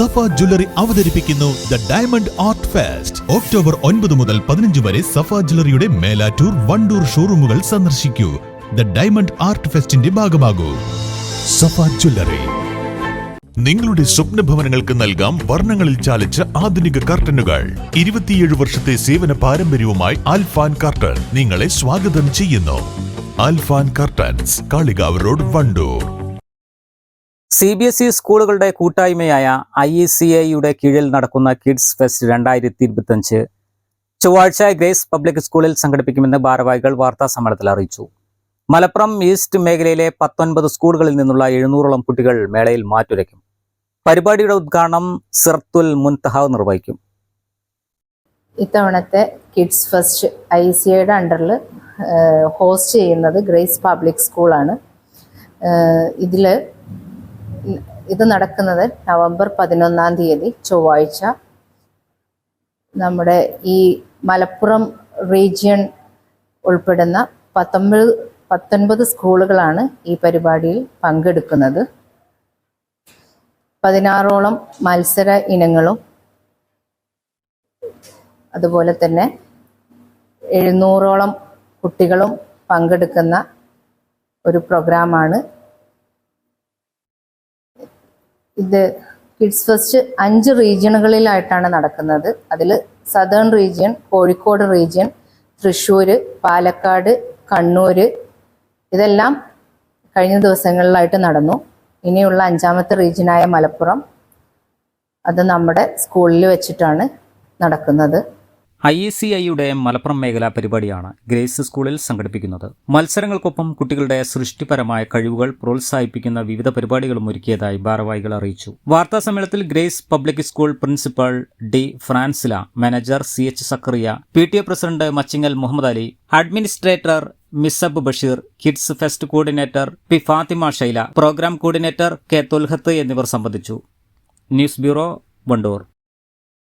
സഫ jewellery അവതരിപ്പിക്കുന്നു the diamond art fest. October ഒൻപത് മുതൽ പതിനഞ്ച് വരെ സഫ ജ്വല്ലറിയുടെ മേലാറ്റൂർ വണ്ടൂർ ഷോറൂമുകൾ സന്ദർശിക്കൂ. ദ ഡയമണ്ട് ആർട്ട് ഫെസ്റ്റിന്റെ ഭാഗമാകൂ. സഫ ജ്വല്ലറി. നിങ്ങളുടെ സ്വപ്ന ഭവനങ്ങൾക്ക് നൽകാം വർണങ്ങളിൽ ചാലിച്ച ആധുനിക കർട്ടനുകൾ. ഇരുപത്തിയേഴ് വർഷത്തെ സേവന പാരമ്പര്യവുമായി ആൽഫാൻ കർട്ടൻ നിങ്ങളെ സ്വാഗതം ചെയ്യുന്നു. Alfan curtains Kalikavu road Wandoor. C B S E സ്കൂളുകളുടെ കൂട്ടായ്മയായ ഐ ഇ സി ഐയുടെ കീഴിൽ നടക്കുന്ന കിഡ്സ് ഫെസ്റ്റ് രണ്ടായിരത്തി ഇരുപത്തഞ്ച് ചൊവ്വാഴ്ച ഗ്രേസ് പബ്ലിക് സ്കൂളിൽ സംഘടിപ്പിക്കുമെന്ന് ഭാരവാഹികൾ വാർത്താ സമ്മേളനത്തിൽ അറിയിച്ചു. മലപ്പുറം ഈസ്റ്റ് മേഖലയിലെ പത്തൊൻപത് സ്കൂളുകളിൽ നിന്നുള്ള എഴുന്നൂറോളം കുട്ടികൾ മേളയിൽ മാറ്റുരയ്ക്കും. പരിപാടിയുടെ ഉദ്ഘാടനം സിർത്തുൽ മുൻതഹ നിർവഹിക്കും. ഇത്തവണത്തെ കിഡ്സ് ഫസ്റ്റ് ഐ സി ഐയുടെ അണ്ടറിൽ ഹോസ്റ്റ് ചെയ്യുന്നത് ഗ്രേസ് പബ്ലിക് സ്കൂളാണ് ഇതിൽ ഇത് നടക്കുന്നത് നവംബർ പതിനൊന്നാം തീയതി ചൊവ്വാഴ്ച. നമ്മുടെ ഈ മലപ്പുറം റീജിയൺ ഉൾപ്പെടുന്ന പത്തൊമ്പത് പത്തൊൻപത് സ്കൂളുകളാണ് ഈ പരിപാടിയിൽ പങ്കെടുക്കുന്നത്. പതിനാറോളം മത്സര ഇനങ്ങളും അതുപോലെ തന്നെ എഴുന്നൂറോളം കുട്ടികളും പങ്കെടുക്കുന്ന ഒരു പ്രോഗ്രാമാണ് ഇത് കിഡ്സ് ഫസ്റ്റ് അഞ്ച് റീജിയണുകളിലായിട്ടാണ് നടക്കുന്നത്. അതിൽ southern region Kozhikode region Thrissur Palakkad Kannur ഇതെല്ലാം കഴിഞ്ഞ ദിവസങ്ങളിലായിട്ട് നടന്നു. ഇനിയുള്ള അഞ്ചാമത്തെ റീജിയനായ മലപ്പുറം അത് നമ്മുടെ സ്കൂളിൽ വെച്ചിട്ടാണ് നടക്കുന്നത്. ഐ ഇ സി ഐയുടെ മലപ്പുറം മേഖലാ പരിപാടിയാണ് ഗ്രേസ് സ്കൂളിൽ സംഘടിപ്പിക്കുന്നത്. മത്സരങ്ങൾക്കൊപ്പം കുട്ടികളുടെ സൃഷ്ടിപരമായ കഴിവുകൾ പ്രോത്സാഹിപ്പിക്കുന്ന വിവിധ പരിപാടികളും ഒരുക്കിയതായി ഭാരവാഹികൾ അറിയിച്ചു. വാർത്താ സമ്മേളനത്തിൽ Grace public school principal D Francila manager C H Zakariya P T A president Machingal Muhammad Ali administrator Misab Basheer kids fest coordinator P Fathima Shaila programme coordinator K Tholhath എന്നിവർ സംബന്ധിച്ചു. News bureau Wandoor.